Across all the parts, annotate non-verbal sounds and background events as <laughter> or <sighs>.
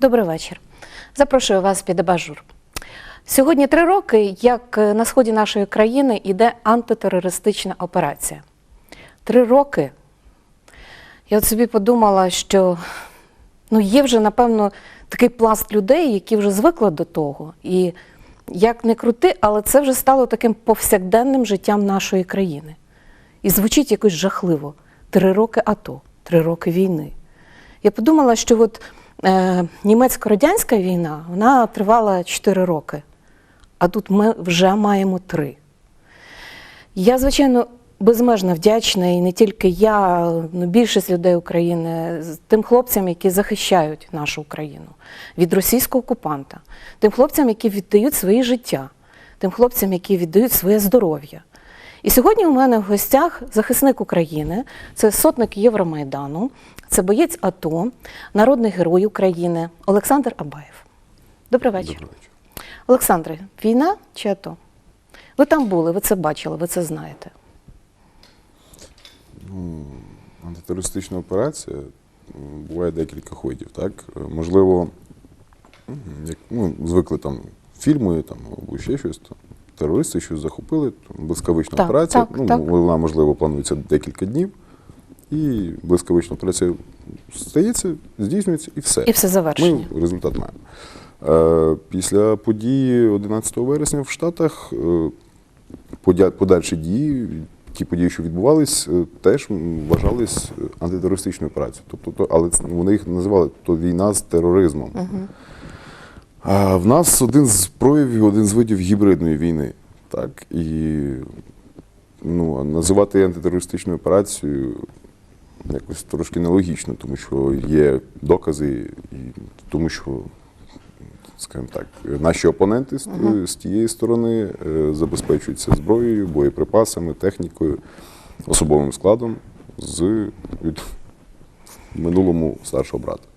Добрий вечір. Запрошую вас під абажур. Сьогодні три роки, як е, на сході нашої країни йде антитерористична операція. Три роки. Я от собі подумала, що ну, є вже, напевно, такий пласт людей, які вже звикли до того. І як не крути, але це вже стало таким повсякденним життям нашої країни. І звучить якось жахливо. Три роки АТО, три роки війни. Я подумала, що от німецько-радянська війна вона тривала 4 роки, а тут ми вже маємо три. Я, звичайно, безмежно вдячна, і не тільки я, ну, більшість людей України, тим хлопцям, які захищають нашу Україну від російського окупанта, тим хлопцям, які віддають свої життя, тим хлопцям, які віддають своє здоров'я. І сьогодні у мене в гостях захисник України, це сотник Євромайдану, це боєць АТО, народний герой України Олександр Абаєв. Добрий вечір. Добрий вечір. Олександре, війна чи АТО? Ви там були, ви це бачили, ви це знаєте. Антитерористична операція буває декілька ходів. Так? Е, Можливо, як ну, звикли там фільми там, або ще щось. Там, терористи щось захопили, там, блискавична Так, операція. так, ну, так. Вона, можливо, планується декілька днів. І блискавична операція стається, здійснюється і все. І все завершення. Ми результат маємо. Е, Після події 11 вересня в Штатах е, подальші дії, ті події, що відбувались, е, теж вважались антитерористичною операцією. Тобто, але вони їх називали то війна з тероризмом. А в нас один з проявів, один з видів гібридної війни. Так? І ну, називати антитерористичною операцією якось трошки нелогічно, тому що є докази, і тому що, скажімо так, наші опоненти з, з тієї сторони е, забезпечуються зброєю, боєприпасами, технікою, особовим складом з від <laughs> минулому старшого брата.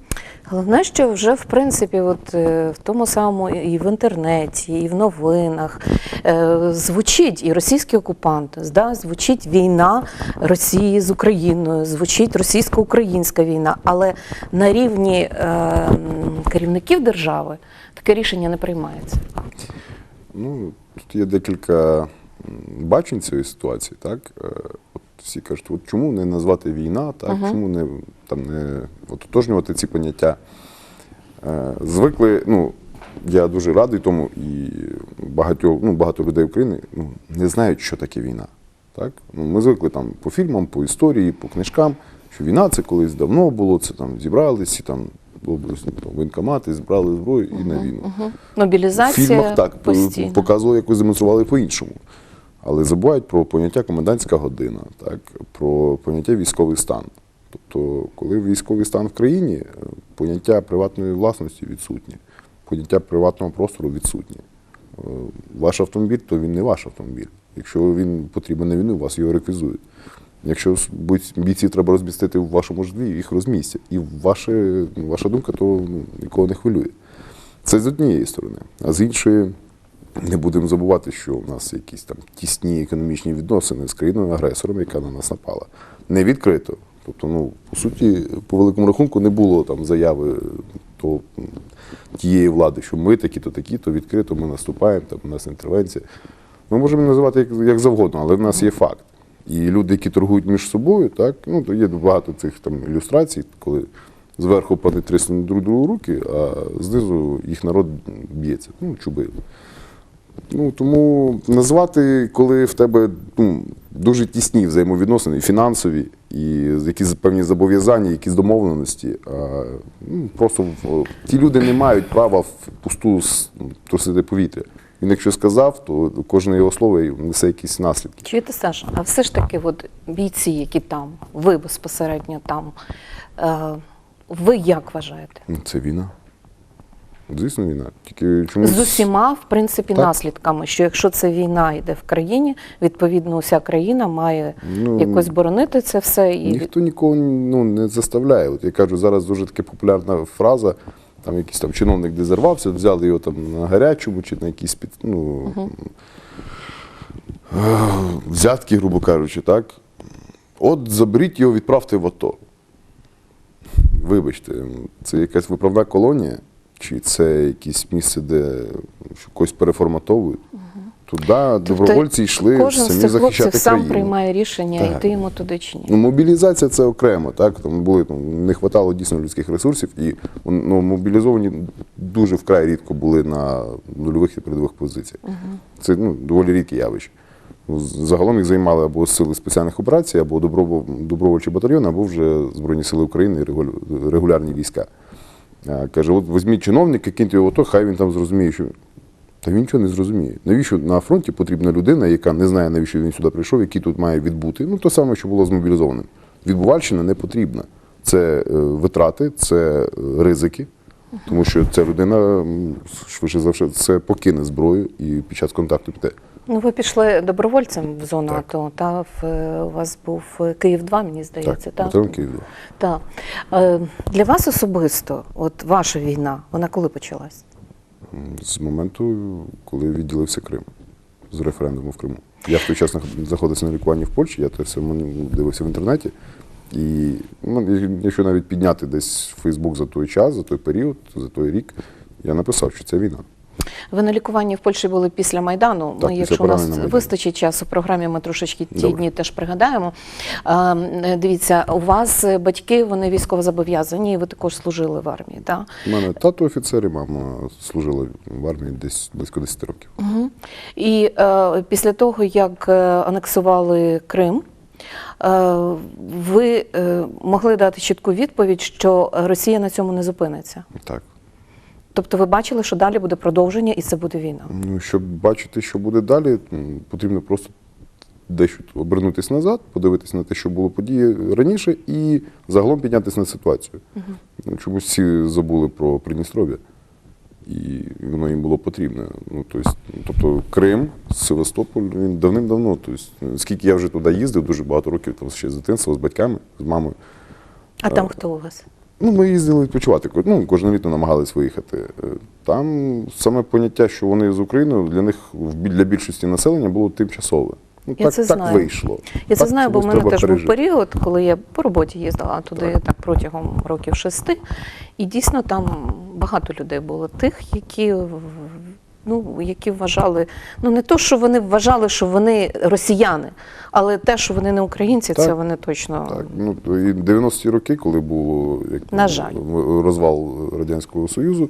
Головне, що вже в принципі, от е, в тому самому і в інтернеті, і в новинах е, звучить і російський окупант, да, звучить війна Росії з Україною, звучить російсько-українська війна, але на рівні е, керівників держави таке рішення не приймається. Ну, тут є декілька бачень цієї ситуації, так? Всі кажуть, от чому не назвати війна, так? Чому не, там, не ототожнювати ці поняття? Е, Звикли, ну, я дуже радий тому, і багато, ну, багато людей України ну, не знають, що таке війна. Так? Ну, ми звикли там по фільмам, по історії, по книжкам, що війна це колись давно було, це там зібрались, і там воєнкомати, збрали зброю і на війну. В Мобілізація фільмах так постійно. показували, якось демонстрували по-іншому. Але забувають про поняття комендантська година, так, про поняття військовий стан. Тобто, коли військовий стан в країні, е, поняття приватної власності відсутнє, поняття приватного простору відсутнє. Е, Ваш автомобіль, то він не ваш автомобіль. Якщо він потрібен на війну, вас його реквізують. Якщо бійців треба розмістити в вашому житлі, їх розмістять. І ваше, ваша думка то ну, нікого не хвилює. Це з однієї сторони. А з іншої, не будемо забувати, що у нас якісь там тісні економічні відносини з країною-агресором, яка на нас напала. Не відкрито. Тобто, ну, по суті, по великому рахунку не було там заяви то, тієї влади, що ми такі-то, такі-то, відкрито ми наступаємо, там у нас інтервенція. Ми можемо називати як, як завгодно, але в нас є факт. І люди, які торгують між собою, так, ну, то є багато цих там ілюстрацій, коли зверху пани тріснуть друг другу руки, а знизу їх народ б'ється. Ну, чуби. Ну, тому назвати, коли в тебе ну, дуже тісні взаємовідносини, і фінансові, і якісь певні зобов'язання, якісь домовленості. А, ну, просто в- ті люди не мають права в пусту трусити повітря. Він якщо сказав, то кожне його слово несе якісь наслідки. Чуєте, Саша, а все ж таки, от бійці, які там, ви безпосередньо там, е, ви як вважаєте? Ну, Це війна. Звісно, війна. Тільки чомусь З усіма, в принципі, Так. наслідками, що якщо це війна йде в країні, відповідно, уся країна має Ну, якось боронити це все і Ніхто нікого ну, не заставляє. От я кажу, зараз дуже така популярна фраза. Там якийсь там чиновник де зарвався, взяли його там на гарячому чи на якісь під, ну, е, <sighs> взятки, грубо кажучи, так. От заберіть його, відправте в АТО. Вибачте, це якась виправна колонія. Чи це якесь місце, де когось переформатовують. Туди добровольці йшли Тобто Кожен з самі цих хлопців захищати сам приймає рішення, Так. йти йому туди чи ні. Ну, мобілізація це окремо, так? Там були, ну, не вистачало дійсно людських ресурсів, і ну, мобілізовані дуже вкрай рідко були на нульових і передових позиціях. Це ну, доволі рідке явище. Ну, Загалом їх займали або сили спеціальних операцій, або доброво- добровольчі батальйони, або вже Збройні Сили України і регулярні війська. Каже, от візьміть чиновника, киньте його то, хай він там зрозуміє, що. Та він нічого не зрозуміє. Навіщо на фронті потрібна людина, яка не знає, навіщо він сюди прийшов, який тут має відбути. Ну, те саме, що було з мобілізованим. Відбувальщина не потрібна. Це е, витрати, це е, ризики, тому що ця людина, швидше за все, це покине зброю і під час контакту піде. Ну, ви пішли добровольцем в зону Так. АТО, та в, у вас був е, Київ 2 мені здається, Так, батальйон Київ. Так. Е, Для вас особисто, от ваша війна, вона коли почалась? З моменту, коли відділився Крим з референдуму в Криму. Я в той час нах- знаходився на лікуванні в Польщі, я це все дивився в інтернеті. І ну, якщо навіть підняти десь Фейсбук за той час, за той період, за той рік, я написав, що це війна. Ви на лікуванні в Польщі були після Майдану. Так, ми, після якщо у нас поранення вистачить часу, в програмі ми трошечки ті Добре. дні теж пригадаємо. А, дивіться, у вас е, батьки вони військово зобов'язані, і ви також служили в армії. Так? У мене тато офіцер і мама служила в армії десь близько 10 років. Угу. І е, після того, як е, анексували Крим, ви могли дати чітку відповідь, що Росія на цьому не зупиниться. Так. Тобто ви бачили, що далі буде продовження і це буде війна. Ну, щоб бачити, що буде далі, потрібно просто дещо обернутися назад, подивитися на те, що було події раніше, і загалом піднятися на ситуацію. Ну, Чомусь всі забули про Придністров'я, і воно їм було потрібно. Ну, тобто, тобто Крим, Севастополь, він давним-давно. Тобто, скільки я вже туди їздив, дуже багато років там ще з дитинства, з батьками, з мамою. А там хто у вас? Ну, ми їздили відпочивати. Ну, кожне літо намагались виїхати. Е, Там саме поняття, що вони з Україною, для них для більшості населення було тимчасове. Ну, Я так, це так знаю. вийшло. Я це знаю, бо в мене теж теж був період, коли я по роботі їздила туди Так. так. протягом років шести. І дійсно там багато людей було тих, які, ну, які вважали, ну не то, що вони вважали, що вони росіяни, але те, що вони не українці, це вони точно. Так, ну то і 90-ті роки, коли було як, На жаль. розвал Радянського Союзу,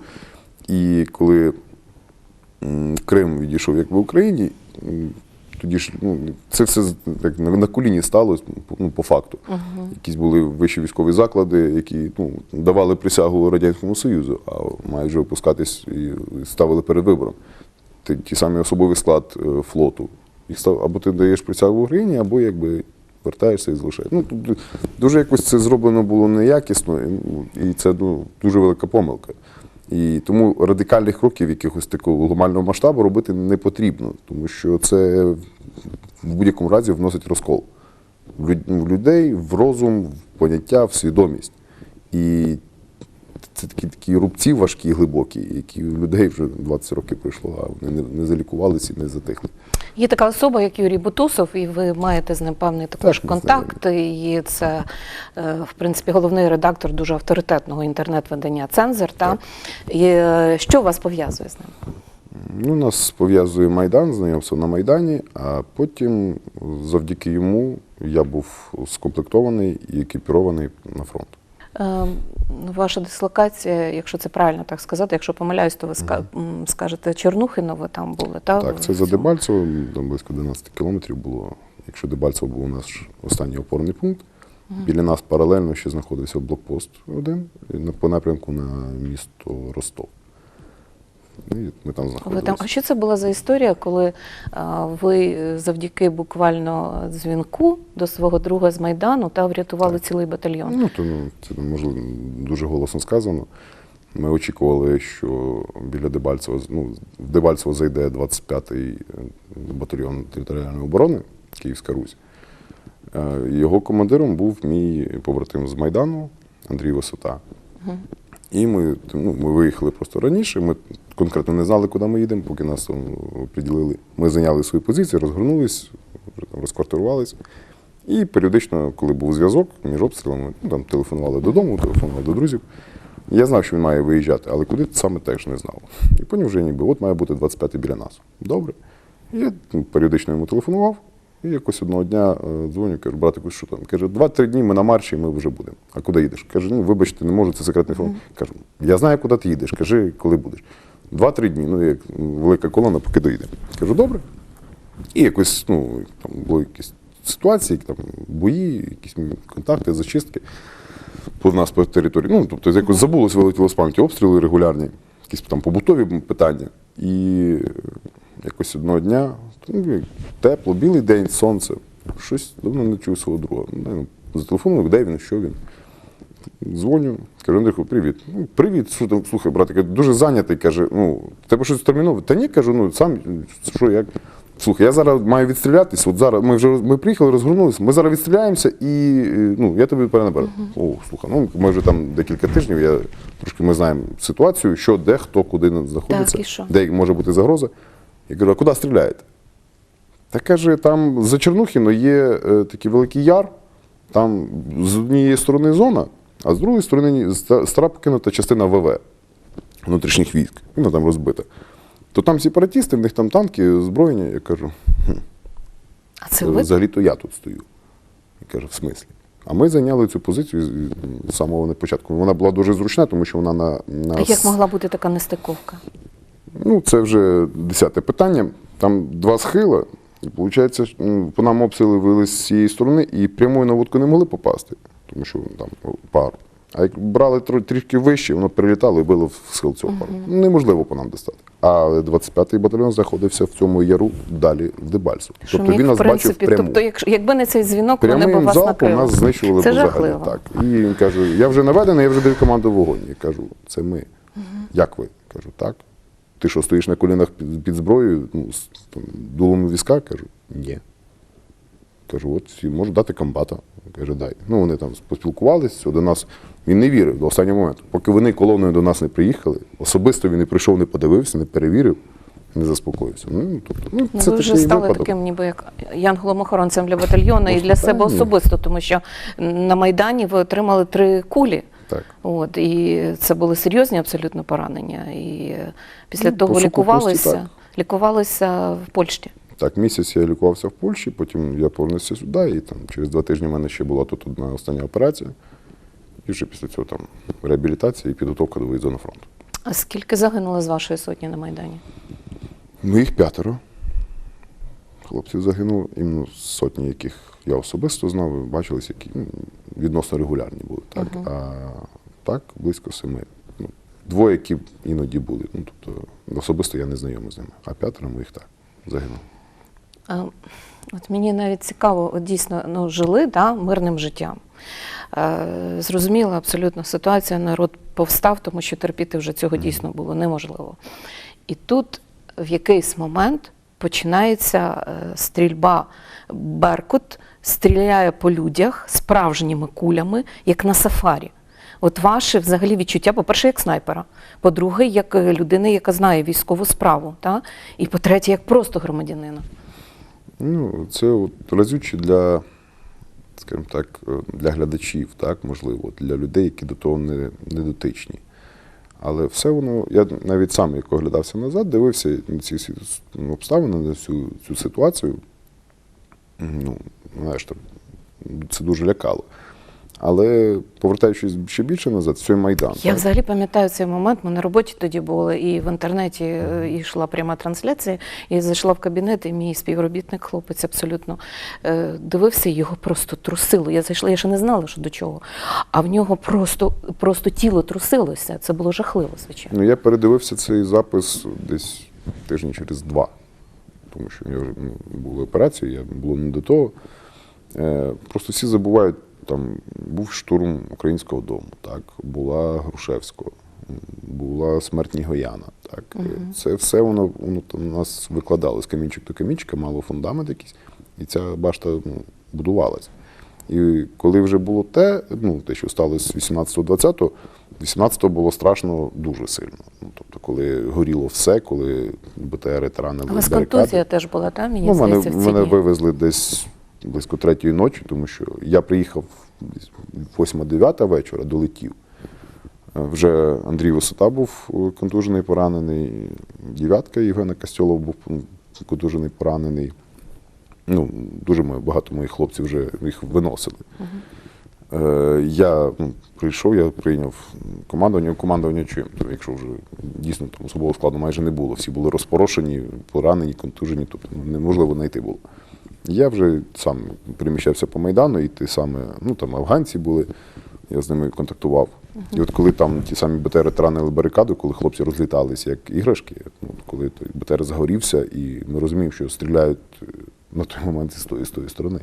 і коли Крим відійшов як в Україні, тоді ж ну, це все так, на, коліні сталося ну, по факту. Якісь були вищі військові заклади, які ну, давали присягу Радянському Союзу, а мають вже опускатись і ставили перед вибором. Ті, ті самі особовий склад е, флоту. Їх став, або ти даєш присягу в Україні, або якби вертаєшся і залишаєш. Ну, тут дуже якось це зроблено було неякісно, і, ну, і це ну, дуже велика помилка. І тому радикальних кроків якихось такого глобального масштабу робити не потрібно, тому що це в будь-якому разі вносить розкол в людей, в розум, в поняття, в свідомість. І це такі, такі рубці важкі, глибокі, які у людей вже 20 років пройшло, а вони не, не залікувалися і не затихли. Є така особа, як Юрій Бутусов, і ви маєте з ним певний також Так, контакт. І це, е, в принципі, головний редактор дуже авторитетного інтернет-видання Цензор. Та? І, е, що вас пов'язує з ним? Ну, нас пов'язує Майдан, знайомство на Майдані, а потім завдяки йому я був скомплектований і екіпірований на фронт. Е, Ваша дислокація, якщо це правильно так сказати, якщо помиляюсь, то ви м, скажете Чернухино, ви там були. Та, Так, це за? Дебальцево, там близько 11 кілометрів було. Якщо Дебальцево був у нас останній опорний пункт, біля нас паралельно ще знаходився блокпост один по напрямку на місто Ростов. Ну, і ми там знаходилися. там, а що це була за історія, коли а, ви е, завдяки буквально дзвінку до свого друга з Майдану та врятували цілий батальйон? Ну, то ну, це можливо дуже голосно сказано. Ми очікували, що біля Дебальцева, ну, в Дебальцево зайде 25-й батальйон територіальної оборони Київська Русь. Е, Його командиром був мій побратим з Майдану Андрій Висота. І ми, ну, ми виїхали просто раніше. Ми конкретно не знали, куди ми їдемо, поки нас там приділили. Ми зайняли свої позиції, розгорнулись, розквартирувались. І періодично, коли був зв'язок між обстрілами, ну, там телефонували додому, телефонували до друзів. Я знав, що він має виїжджати, але куди саме теж не знав. І потім вже ніби, от має бути 25-й біля нас. Добре. Я ну, періодично йому телефонував, і якось одного дня е, дзвоню, кажу, братику, що там? Каже, два-три дні ми на марші, і ми вже будемо. А куди їдеш? Каже, ну вибачте, не можу, це секретний фронт. Кажу, я знаю, куди ти їдеш. Кажи, коли будеш. Два-три дні, ну як велика колона, поки доїдемо. Кажу, добре. І якось, ну, там були якісь ситуації, там, бої, якісь контакти, зачистки по нас по території. Ну, тобто, якось забулось, вилетіло з пам'яті обстріли регулярні, якісь там побутові питання. І якось одного дня, тепло, білий день, сонце. Щось давно не чув свого друга. Ну, Зателефонував, де він, що він. Дзвоню, кажу, Андрійко, привіт. Ну, привіт, що там, слухай, братик, я дуже зайнятий, каже, ну, тебе щось термінове. Та ні, кажу, ну сам що, як. Слухай, я зараз маю відстрілятись, от зараз ми вже ми приїхали, розгорнулися, ми зараз відстріляємося і е, ну, я тобі перенаберу. О, слухай, ну ми вже там декілька тижнів, я трошки ми знаємо ситуацію, що де, хто, куди знаходиться, Так, і що? де може бути загроза. Я кажу, а куди стріляєте? Та каже, там за Чернухіно є е, такий великий яр, там з однієї сторони зона, а з другої сторони стара покинута частина ВВ внутрішніх військ. Вона там розбита. То там сепаратісти, в них там танки, озброєння. Я кажу, хм, А це взагалі-то я тут стою. Я кажу, в смислі? А ми зайняли цю позицію з- самого початку. Вона була дуже зручна, тому що вона на, на А як могла бути така нестиковка? Ну, це вже десяте питання. Там два схила, і виходить, по нам обстріли вели з цієї сторони і прямою наводку не могли попасти, тому що там ну, пару. А як брали трішки вище, воно прилітало і било в схил цього пару. Ну, Неможливо по нам достати. А 25-й батальйон знаходився в цьому яру далі в Дебальцево. Що Тобто він нас принципі, бачив прямо. тобто, якщо якби не цей дзвінок, вони б вас накрили. нас знищували Це жахливо. Так. І він каже: я вже наведений, я вже даю команду вогонь. Я кажу, це ми. Як ви? Кажу, так. Ти що, стоїш на колінах під, під зброєю, ну, з там, дулом візка? Кажу, ні. Кажу, от можу дати комбата. Каже, дай. Ну, вони там поспілкувалися до нас. Він не вірив до останнього моменту. Поки вони колоною до нас не приїхали, особисто він не прийшов, не подивився, не перевірив, не заспокоївся. Ну, тобто, ну, Ну, це ви вже такий стали випадок. таким, ніби як янголом-охоронцем для батальйону і для себе особисто, тому що на Майдані ви отримали три кулі. Так. От, і це були серйозні абсолютно поранення. І після Ну, того лікувалися, так. лікувалися в Польщі. Так, місяць я лікувався в Польщі, потім я повернувся сюди, і там через два тижні в мене ще була тут одна остання операція. І вже після цього там реабілітація і підготовка до виїзду на фронт. А скільки загинуло з вашої сотні на Майдані? Ну, їх п'ятеро. Хлопців загинуло, іменно сотні, яких я особисто знав, ви бачились, які ну, відносно регулярні були. Так? А так, близько семи. Ну, двоє, які іноді були. Ну, тобто, особисто я не знайомий з ними. А п'ятеро моїх так загинуло. А, От мені навіть цікаво, от дійсно ну, жили да, мирним життям. Е, зрозуміла абсолютно ситуація, народ повстав, тому що терпіти вже цього дійсно було неможливо. І тут в якийсь момент починається е, стрільба. Беркут стріляє по людях справжніми кулями, як на сафарі. От ваше взагалі відчуття, по-перше, як снайпера, по-друге, як е, людини, яка знає військову справу, та? і по-третє, як просто громадянина. Ну, це от разюче для, скажімо так, е, для глядачів, так, можливо, для людей, які до того не, не дотичні. Але все воно, я навіть сам, як оглядався назад, дивився на ці ну, обставини, на цю, цю ситуацію. Ну, знаєш, це дуже лякало. Але повертаючись ще більше назад, це Майдан. Я так? взагалі пам'ятаю цей момент. Ми на роботі тоді були, і в інтернеті е, йшла пряма трансляція. І зайшла в кабінет, і мій співробітник, хлопець, абсолютно е, дивився, і його просто трусило. Я зайшла, я ще не знала, що до чого. А в нього просто, просто тіло трусилося. Це було жахливо, звичайно. Ну, я передивився цей запис десь тижні через два, тому що я вже ну, були операції, я було не до того. Е, просто всі забувають, там був штурм українського дому, так, була Грушевського, була смерть Нігояна. Так. Е, Це все воно, воно там у нас викладалось камінчик до камінчика, мало фундамент якийсь, і ця башта ну, будувалась. І коли вже було те, ну, те, що сталося з 18-20, 18-го було страшно дуже сильно. Ну, тобто, коли горіло все, коли БТРи таранили У вас контузія теж була, так? Мені Ну, мене, в ці мене вивезли десь близько третьої ночі, тому що я приїхав 8-9 вечора, долетів. Е, Вже Андрій Висота був е, контужений, поранений. Дев'ятка Євгена Костьолов був контужений, поранений. Ну, дуже багато моїх хлопців вже їх виносили. Е, я ну, прийшов, я прийняв командування, командування чим? Якщо вже дійсно там особового складу майже не було. Всі були розпорошені, поранені, контужені, тобто ну, неможливо знайти було. Я вже сам переміщався по Майдану, і ті саме, ну там афганці були, я з ними контактував. І от коли там ті самі БТР таранили барикаду, коли хлопці розліталися як іграшки, ну, коли той БТР загорівся, і ми розуміємо, що стріляють е, на той момент з тої, з тої сторони.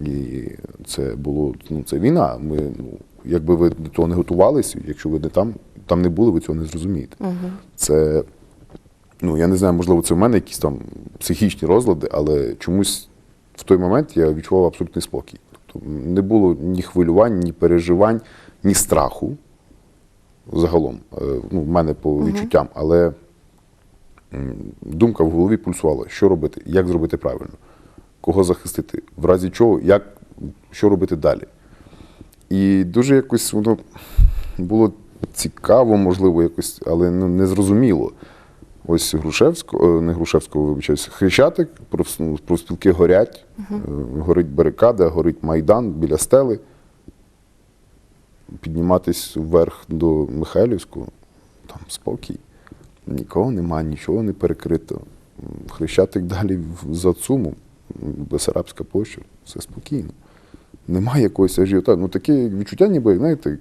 І це було ну, це війна. Ми, ну, якби ви до того не готувалися, якщо ви не там, там не були, ви цього не зрозумієте. Це, ну я не знаю, можливо, це в мене якісь там психічні розлади, але чомусь в той момент я відчував абсолютний спокій. Тобто не було ні хвилювань, ні переживань, ні страху загалом. Е, Ну, в мене по відчуттям, але думка в голові пульсувала, що робити, як зробити правильно, кого захистити, в разі чого, як, що робити далі. І дуже якось воно було цікаво, можливо, якось, але ну, незрозуміло. Ось Грушевського, е, не Грушевського, вибачаюсь, Хрещатик, проф- ну, профспілки горять, е, горить барикада, горить Майдан біля стели. Підніматись вверх до Михайлівського, там спокій. Нікого нема, нічого не перекрито. Хрещатик далі за Цумом, Бесарабська площа, все спокійно. Немає якогось ажіотажу. Ну таке відчуття, ніби, знаєте,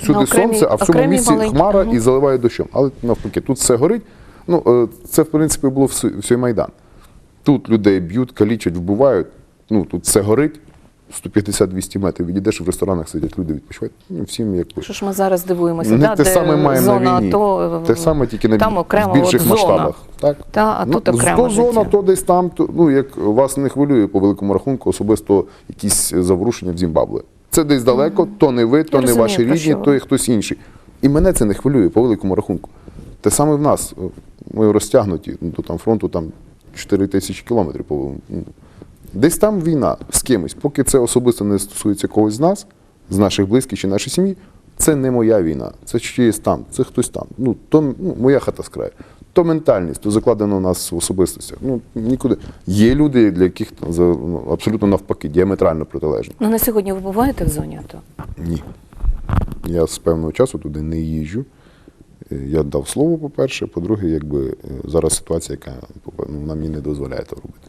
всюди На окремій- сонце, а в цьому місці хмара Мгм. і заливає дощом. Але навпаки, тут все горить. Ну, е, це, в принципі, було всі- всій Майдан. Тут людей б'ють, калічать, вбивають. Ну, тут все горить. 150-200 метрів відійдеш, в ресторанах сидять люди, відпочивають. Ну, всім як Що ж ми зараз дивуємося? не да, те де саме маємо зона на війні. АТО, те саме тільки на там бі- окремо в більших от зона. масштабах. Так? Та, а тут окремо зона, то десь там, то, ну, як вас не хвилює по великому рахунку, особисто якісь заворушення в Зімбабве. Це десь далеко, то не ви, то Я не розумію, ваші рідні, то і хтось інший. І мене це не хвилює по великому рахунку. Те саме в нас. Ми розтягнуті, ну, то там фронту там 4 тисячі кілометрів. ну, Десь там війна з кимось. Поки це особисто не стосується когось з нас, з наших близьких чи нашої сім'ї, це не моя війна, це чиєсь там, це хтось там. Ну, то ну, моя хата з краю. То ментальність, то закладено у нас в особистостях. Ну, нікуди. Є люди, для яких ну, абсолютно навпаки, діаметрально протилежно. Ну на сьогодні ви буваєте в зоні АТО? Ні. Я з певного часу туди не їжджу. Я дав слово, по-перше. По-друге, якби е, зараз ситуація, яка ну, вона мені не дозволяє це робити.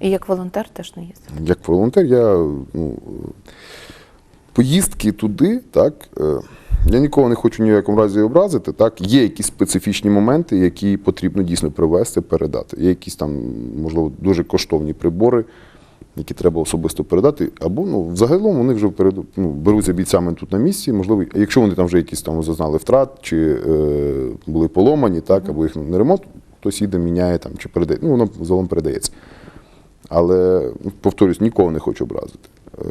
І як волонтер теж не їздите? Як волонтер, я ну, поїздки туди, так. е, Я нікого не хочу ні в якому разі образити. Так, є якісь специфічні моменти, які потрібно дійсно привезти, передати. Є якісь там, можливо, дуже коштовні прибори, які треба особисто передати. Або ну, взагалом вони вже перед, ну, беруться бійцями тут на місці. Можливо, якщо вони там вже якісь там зазнали втрат, чи е, були поломані, так, або їх не ремонт, хтось їде, міняє там, чи передає. Ну, воно загалом передається. Але ну, повторюсь, нікого не хочу образити. Е,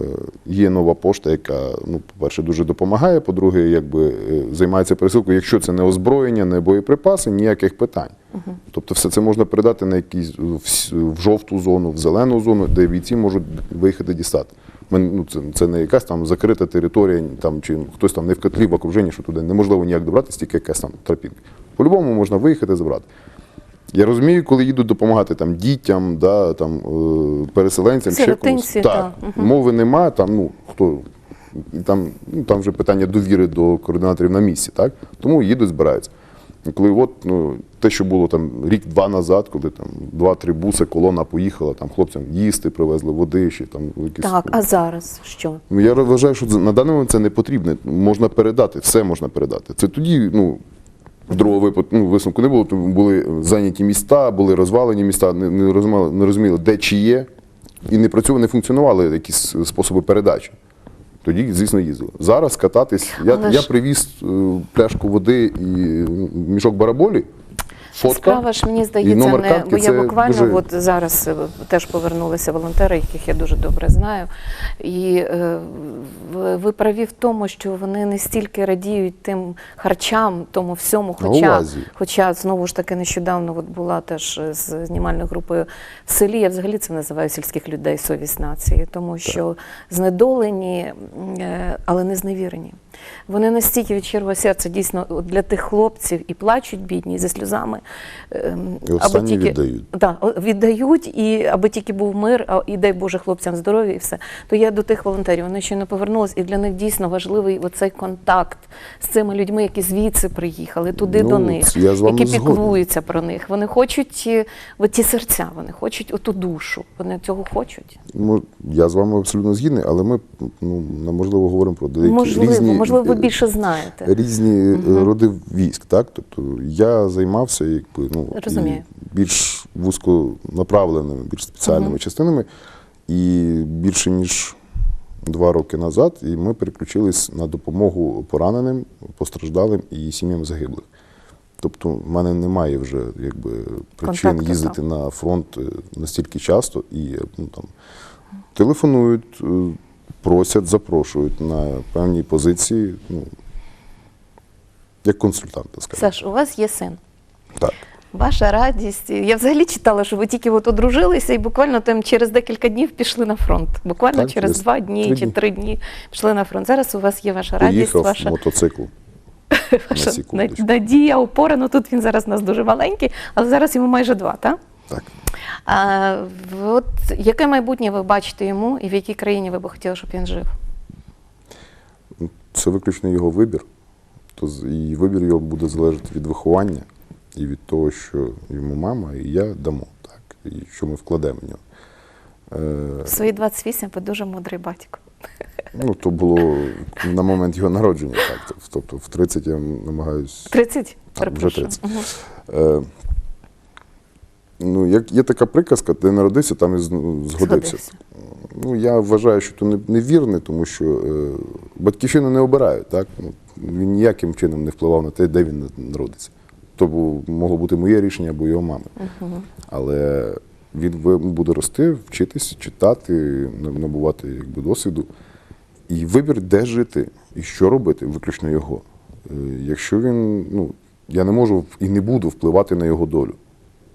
Є нова пошта, яка, ну, по-перше, дуже допомагає. По-друге, якби е, займається пересилкою. Якщо це не озброєння, не боєприпаси, ніяких питань. Тобто, все це можна передати на якісь в, жовту зону, в зелену зону, де бійці можуть виїхати дістати. Мен- Ну, це, це не якась там закрита територія, там, чи хтось там не в котлі в окруженні, що туди неможливо ніяк добратися, тільки якась там тропінка. По-любому можна виїхати забрати. Я розумію, коли їдуть допомагати там дітям, да, там, е, переселенцям, ще комусь. Так, та, мови немає, там, ну, хто, там, ну, там вже питання довіри до координаторів на місці, так? Тому їдуть, збираються. Коли от, ну, те, що було там рік-два назад, коли там два-три буси, колона поїхала, там хлопцям їсти привезли, води, ще там якісь. Так, а зараз що? Ну, Я вважаю, що на даний момент це не потрібно. Можна передати, все можна передати. Це тоді, ну, другого випадку ну, висновку не було, тому були зайняті міста, були розвалені міста, не, не, розуміли, не розуміли, де чи є, і не працювали, не функціонували якісь способи передачі. Тоді, звісно, їздили. Зараз кататись. Я, Але я привіз е, пляшку води і мішок бараболі. Фотка. Справа ж мені здається, не картки бо я буквально дуже- от зараз е, теж повернулися волонтери, яких я дуже добре знаю. І е, ви- праві в тому, що вони не стільки радіють тим харчам, тому всьому, хоча, хоча знову ж таки нещодавно от була теж з знімальною групою в селі. Я взагалі це називаю сільських людей совість нації, тому що знедолені, е, але не зневірені. Вони настільки від щирого серця дійсно для тих хлопців і плачуть бідні, зі сльозами. ем, І останні віддають. Да, віддають, і аби тільки був мир, а і дай Боже хлопцям здоров'я і все. То я до тих волонтерів, вони ще не повернулись, і для них дійсно важливий оцей контакт з цими людьми, які звідси приїхали, туди Ну, до них, які згоден. піклуються про них. Вони хочуть е, от ті серця, вони хочуть оту душу. Вони цього хочуть. Ну, я з вами абсолютно згідний, але ми ну, можливо говоримо про деякі можливо, різні, можливо, ви е, більше знаєте. різні е, роди військ. Так? Тобто я займався якби, ну, Розумію. більш вузьконаправленими, більш спеціальними частинами. І більше ніж два роки назад і ми переключились на допомогу пораненим, постраждалим і сім'ям загиблих. Тобто в мене немає вже якби, причин Контакту, їздити на фронт е, настільки часто і ну, там, телефонують, просять, запрошують на певні позиції, ну, як консультанти, скажімо. Саш, у вас є син. Так. Ваша радість. Я взагалі читала, що ви тільки от одружилися і буквально там через декілька днів пішли на фронт. Буквально Так, через два дні чи дні. три дні пішли на фронт. Зараз у вас є ваша радість, Поїхав ваша, мотоцикл. <laughs> ваша на надія, опора. Ну тут він зараз у нас дуже маленький, але зараз йому майже два, так? Так. А, от яке майбутнє ви бачите йому і в якій країні ви би хотіли, щоб він жив? Це виключно його вибір. То і вибір його буде залежати від виховання і від того, що йому мама і я дамо, так, і що ми вкладемо в нього. Е, В свої 28 ви дуже мудрий батько. ну, то було на момент його народження, так. Тобто в 30 я намагаюсь 30? Так, вже 30. Е, ну, як є така приказка, де народився, там і згодився. Згодився. Ну, я вважаю, що це не- невірне, тому що е, батьківщину не обирають. Так? Ну, він ніяким чином не впливав на те, де він народиться. То могло бути моє рішення або його мами. Але він буде рости, вчитись, читати, набувати якби, досвіду. І вибір, де жити і що робити, виключно його. Е, Якщо він, ну, я не можу і не буду впливати на його долю.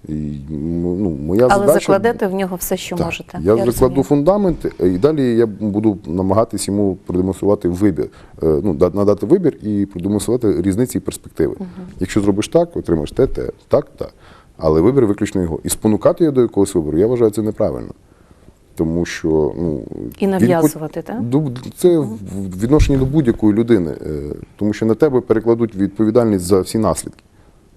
І, ну, моя Але задача, закладете в нього все, що так, можете. Я, закладу розумію. фундамент, і далі я буду намагатись йому продемонструвати вибір, е, ну, надати вибір і продемонструвати різниці і перспективи. Якщо зробиш так, отримаєш те, те, так, так. Але вибір виключно його. І спонукати його до якогось вибору, я вважаю, це неправильно. Тому що ну, І нав'язувати, так? Це в відношенні до будь-якої людини, е, тому що на тебе перекладуть відповідальність за всі наслідки.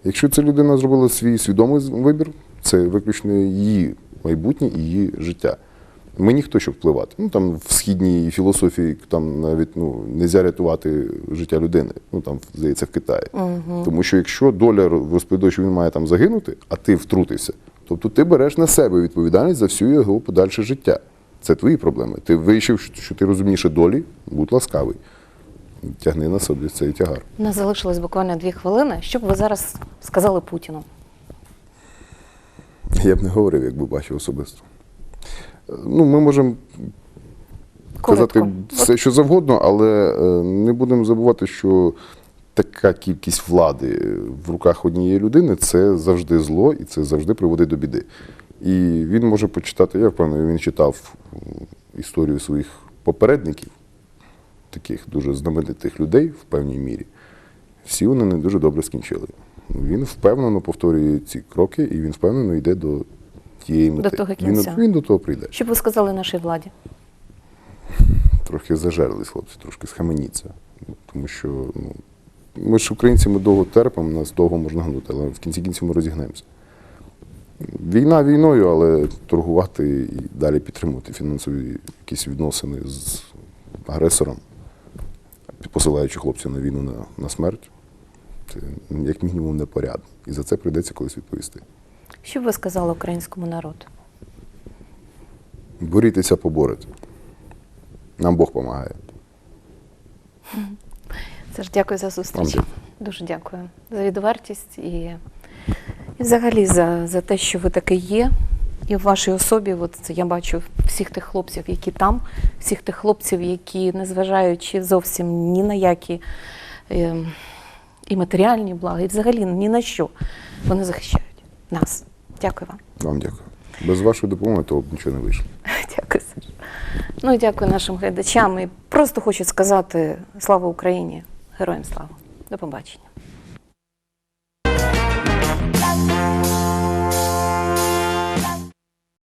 Якщо ця людина зробила свій свідомий вибір, це виключно її майбутнє і її життя. Ми ніхто щоб впливати. Ну там в східній філософії там навіть ну не можна рятувати життя людини. Ну там здається в Китаї. Тому що якщо доля розповідає, що він має там загинути, а ти втрутився, тобто ти береш на себе відповідальність за всю його подальше життя. Це твої проблеми. Ти вирішив, що ти розумніше долі, будь ласкавий. Тягни на собі цей тягар. У нас залишилось буквально дві хвилини. Що б ви зараз сказали Путіну? Я б не говорив, якби бачив особисто. Ну, ми можемо казати Коротко. все, що завгодно, але е, не будемо забувати, що така кількість влади в руках однієї людини це завжди зло і це завжди приводить до біди. І він може почитати, я впевнений, він читав м, історію своїх попередників, таких дуже знаменитих людей в певній мірі. Всі вони не дуже добре скінчили. Він впевнено повторює ці кроки, і він впевнено йде до тієї мети. того Він, кінця. він до того прийде. Що б ви сказали нашій владі? Трохи зажерлись, хлопці, трошки схаменіться. Тому що ну, ми ж українці, ми довго терпимо, нас довго можна гнути, але в кінці кінців ми розігнемося. Війна війною, але торгувати і далі підтримувати фінансові якісь відносини з агресором, посилаючи хлопців на війну на, на смерть, це як мінімум непорядно. І за це прийдеться колись відповісти. Що б ви сказали українському народу? Борітеся, поборете. Нам Бог допомагає. <laughs> Це ж дякую за зустріч. Вам дякую. Дуже дякую за відвертість і, і взагалі за, за те, що ви такий є. І в вашій особі, от я бачу всіх тих хлопців, які там, всіх тих хлопців, які, незважаючи зовсім ні на які е, і матеріальні блага, і взагалі ні на що, вони захищають нас. Дякую вам. Вам дякую. Без вашої допомоги того б нічого не вийшло. <laughs> Дякую, Саш. Ну і дякую нашим глядачам. І просто хочу сказати слава Україні, героям слава. До побачення.